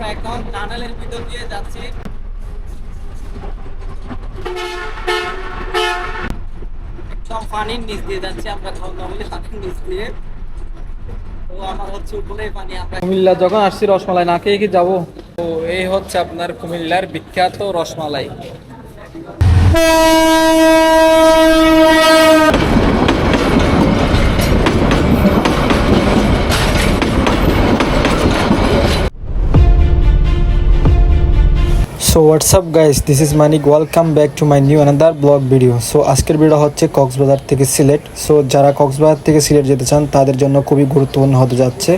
আমরা এখন টানেলের ভিতর দিয়ে যাচ্ছি। একদম পানির নিচ দিয়ে যাচ্ছি আমরা বলে পানির নিচ দিয়ে। তো আমার হচ্ছে উপরে পানি আমরা কুমিল্লা যখন আসছি রসমালাই না খেয়ে কি যাব? তো এই হচ্ছে আপনার কুমিল্লার বিখ্যাত rasmalai. So WhatsApp guys this is Manik welcome back to my new another blog video so আজকের ভিডিও হচ্ছে কক্সবাজার থেকে সিলেট। সো যারা কক্সবাজার থেকে সিলেট যেতে চান তাদের জন্য খুবই গুরুত্বপূর্ণ হতে যাচ্ছে।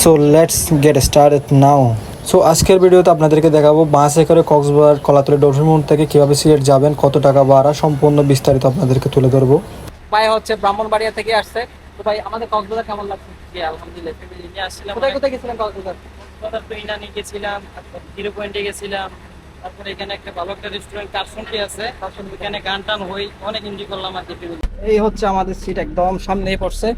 So let's get start now so আজকের ভিডিওতে আপনাদেরকে দেখাবো বাসে করে কক্সবাজার কলাতলি ডলফিন মোড় থেকে কীভাবে সিলেট যাবেন কত টাকা ভাড়া সম্পূর্ণ বিস্তারিত আপনাদেরকে তুলে ধরবো। ভাই হচ্ছে ব্রাহ্মণবাড়িয়া থেকে আসছে। তো ভাই আমাদের কক্সবাজার কেমন লাগছে? জি আলহামদুলিল্লাহ ফ্যামিলি নিয়ে আসছিলাম। কোথায় কোথায় গেছিলেন কক্সবাজার? কথা তো ইনানি গেছিলাম জিরো পয়েন্টে গেছিলাম। তারপরে এখানে একটা ভালো একটা রেস্টুরেন্ট আছে। গান টান অনেক করলাম এই হচ্ছে আমাদের সিট একদম সামনে পড়ছে।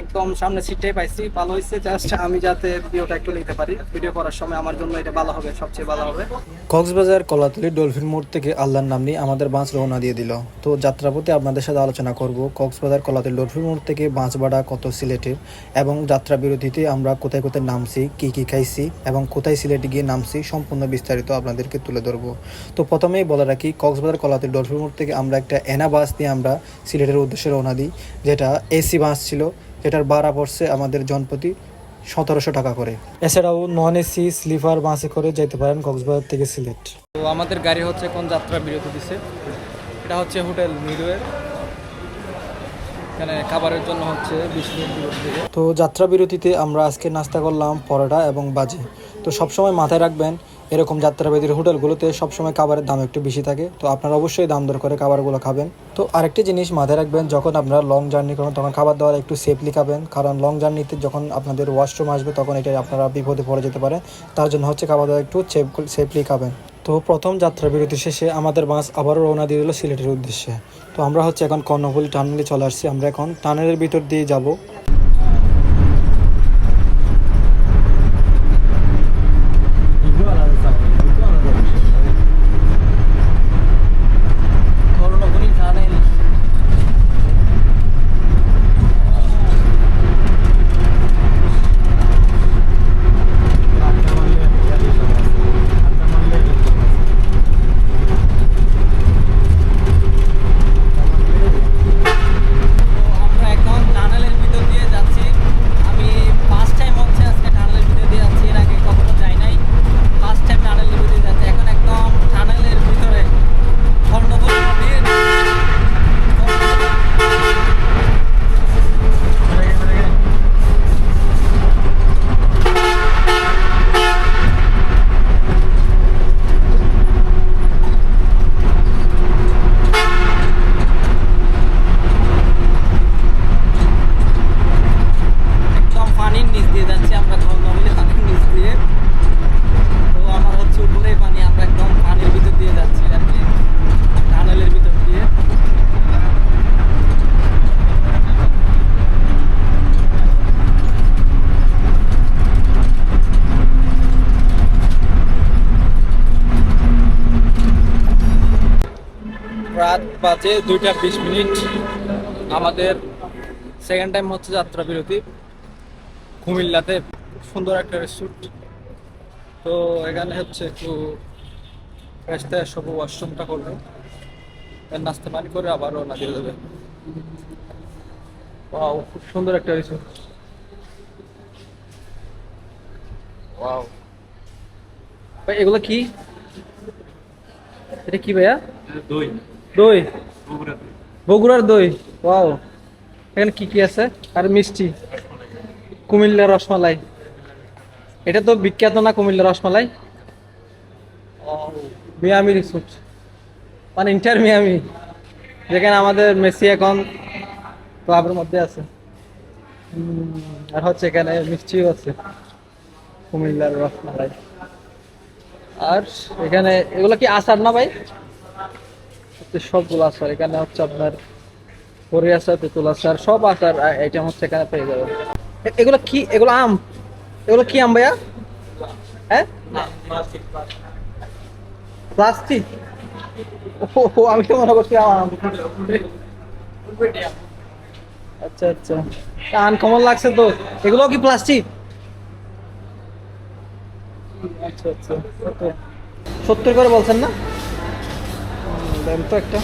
একদম সামনে সিটটাই পাইছি। ভালো হয়েছে জাস্ট আমি যাতে ভিডিওটা একটু নিতে পারি। ভিডিও করার সময় আমার জন্য এটা ভালো হবে, সবচেয়ে ভালো হবে। কক্সবাজার কলাতলি ডলফিন মোড় থেকে আল্লাহর নাম নিয়ে আমাদের বাস রওনা দিয়ে দিল। তো যাত্রাপথে আপনাদের সাথে আলোচনা করব কক্সবাজার কলাতলি ডলফিন মোড় থেকে বাস ভাড়া কত সিলেটের এবং যাত্রা বিরতিতে আমরা কোথায় কোথায় নামছি, কি কি খাইছি এবং কোথায় সিলেটে গিয়ে নামছি সম্পূর্ণ বিস্তারিত আপনাদেরকে তুলে ধরবো। তো প্রথমেই বলে রাখি, কক্সবাজার কলাতলি ডলফিন মোড় থেকে আমরা একটা এনা বাস নিয়ে আমরা সিলেটের উদ্দেশ্যে রওনা দিই, যেটা এসি বাস ছিল। যেটার ভাড়া পড়ছে আমাদের জনপ্রতি সতেরোশো টাকা করে। এছাড়াও নন এসি স্লিপার বাসে করে যেতে পারেন কক্সবাজার থেকে সিলেট। তো আমাদের গাড়ি হচ্ছে কোন যাত্রা বিরতি দিছে? এটা হচ্ছে হোটেল মিডওয়ে এখানে খাবারের জন্য হচ্ছে বিশ মিনিট তো যাত্রা বিরতিতে আমরা আজকে নাস্তা করলাম পরোটা এবং বাজি। তো সবসময় মাথায় রাখবেন এরকম যাত্রা বিরতির হোটেলগুলোতে সবসময় খাবারের দাম একটু বেশি থাকে। তো আপনারা অবশ্যই দাম দর করে খাবারগুলো খাবেন। তো আরেকটি জিনিস মাথায় রাখবেন, যখন আপনারা লং জার্নি করবেন, তখন খাবার দাবার একটু সেফলি খাবেন। কারণ লং জার্নিতে যখন আপনাদের ওয়াশরুম আসবে, তখন এটা আপনারা বিপদে পড়ে যেতে পারে তার জন্য হচ্ছে খাবার দাবার একটু সেফলি খাবেন। তো প্রথম যাত্রা বিরতি শেষে আমাদের বাস আবারও রওনা দিয়ে দিল সিলেটের উদ্দেশ্যে। তো আমরা হচ্ছে এখন কর্ণফুলি টানেলে চলে আসছি। আমরা এখন টানেলের ভিতর দিয়ে যাব কর্ণফুলী টানেল আমরা এখন টানেলের ভিতর দিয়ে যাচ্ছি আমি ফার্স্ট টাইম হচ্ছে আজকে টানেলের ভিতর দিয়ে যাচ্ছি এর আগে কখনো যাই নাই ফার্স্ট টাইম টানেলের ভিতরে যাচ্ছি এখন একদম টানেলের ভিতরে কর্ণফুলী নদীর একদম পানির নিচ দিয়ে যাচ্ছি আমরা কর্ণফুলী পানির নিচ দিয়ে তো আমার হচ্ছে উপরে পানি আমরা একদম পানির ভিতর দিয়ে যাচ্ছি আর কি টানেলের ভিতর দিয়ে রাত বাজে দুইটা বিশ মিনিট। আমাদের সেকেন্ড টাইম হচ্ছে যাত্রা বিরতি। কুমিল্লাতে সুন্দর একটা রেস্টুরেন্ট তো এখানে হচ্ছে একটু রাস্তায় সব ওয়াশরুমটা করবে। নাস্তা পানি করে আবার রওনা দিয়ে দেবে। ওয়াও খুব সুন্দর একটা ভাই, এগুলো কি? এটা কি ভাইয়া? দই। দই। বগুড়ার দই ওয়াও। এখানে কি কি আছে? আর মিষ্টি। কুমিল্লা রসমালাই। এটা তো বিখ্যাত না কুমিল্লা রসমালাই? Miami resort. মানে ইন্টার মিয়ামি যেখানে আমাদের মেসি এখন ক্লাবের মধ্যে আছে। আর হচ্ছে এখানে মিষ্টিও আছে কুমিল্লার রসমালাই। আর এখানে এগুলো কি আচার না ভাই? সবগুলো আচার। এখানে হচ্ছে আপনার পরি আচার, তেঁতুল আচার, সব আচার আইটেম হচ্ছে এখানে পেয়ে যাবেন। এগুলো কি, এগুলো আম? এগুলো কি আম ভাইয়া? হ্যাঁ? প্লাস্টিক? ও আমি তো মনে করছি আম। আচ্ছা আচ্ছা। আনকমন লাগছে তো। এগুলো কি প্লাস্টিক? আচ্ছা আচ্ছা। সত্তর করে বলছেন না? দেন তো একটা।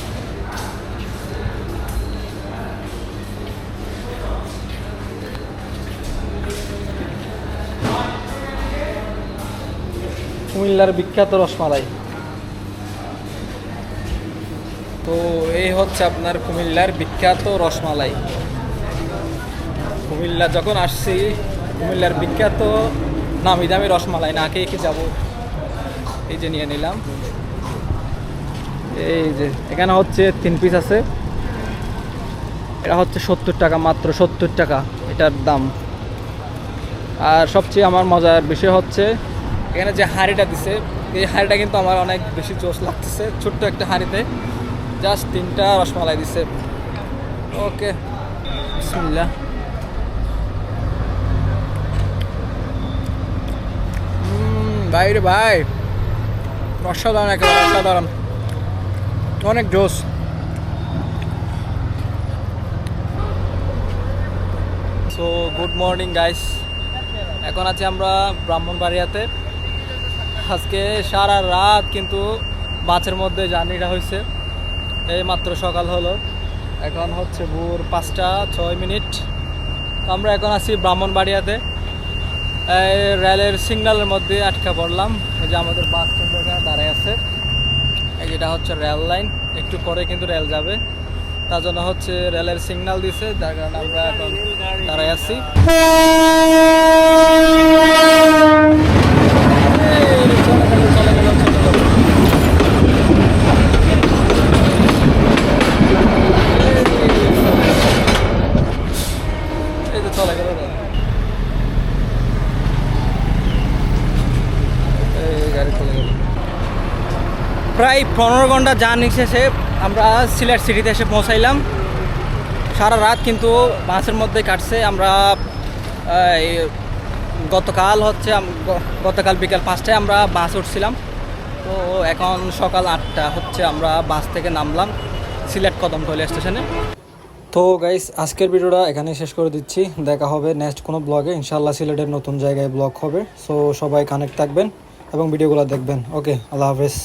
কুমিল্লার বিখ্যাত রসমালাই। তো এই হচ্ছে আপনার কুমিল্লার বিখ্যাত রসমালাই। কুমিল্লা যখন আসছি, কুমিল্লার বিখ্যাত নামি দামি রসমালাই। না খেয়ে যাব? এই যে নিয়ে নিলাম। এই যে এখানে হচ্ছে তিন পিস আছে। এটা হচ্ছে সত্তর টাকা মাত্র সত্তর টাকা এটার দাম। আর সবচেয়ে আমার মজার বিষয় হচ্ছে এখানে যে হাঁড়িটা দিছে এই হাঁড়িটা কিন্তু আমার অনেক বেশি জোশ লাগতেছে ছোট্ট একটা হাঁড়িতে। জাস্ট তিনটা রসমালাই দিছে। ওকে বিসমিল্লাহ। উম, ভাই রে ভাই অসাধারণ একেবারে অসাধারণ। অনেক জোস। সো গুড মর্নিং গাইস এখন আছি আমরা ব্রাহ্মণবাড়িয়াতে। আজকে সারা রাত কিন্তু বাসের মধ্যে জার্নিটা হয়েছে। এই মাত্র সকাল হলো। এখন হচ্ছে ভোর পাঁচটা ছয় মিনিট। আমরা এখন আছি ব্রাহ্মণবাড়িয়াতে। রেলের সিগন্যালের মধ্যে আটকা পড়লাম। যে আমাদের বাস কিন্তু এখানে দাঁড়ায় আছে। এই যেটা হচ্ছে রেল লাইন একটু পরে কিন্তু রেল যাবে। তার জন্য হচ্ছে রেলের সিগন্যাল দিছে, যার কারণে আমরা এখন দাঁড়ায় আছি গেল, চলে গেল। এই তো চলে গেল রে। এই গাড়ি চলে গেল প্রায় পনেরো ঘণ্টা জার্নি শেষে আমরা সিলেট সিটিতে এসে পৌঁছাইলাম। সারা রাত কিন্তু বাসের মধ্যে কাটছে। আমরা গতকাল হচ্ছে গতকাল বিকেল পাঁচটায় আমরা বাস উঠছিলাম। তো এখন সকাল আটটা হচ্ছে আমরা বাস থেকে নামলাম সিলেট কদমতলী স্টেশনে। তো গাইস আজকের ভিডিওটা এখানেই শেষ করে দিচ্ছি। দেখা হবে নেক্সট কোনো ব্লগে ইনশাল্লাহ সিলেটের নতুন জায়গায় ব্লগ হবে। সো সবাই কানেক্ট থাকবেন এবং ভিডিওগুলো দেখবেন। ওকে আল্লাহ হাফেজ।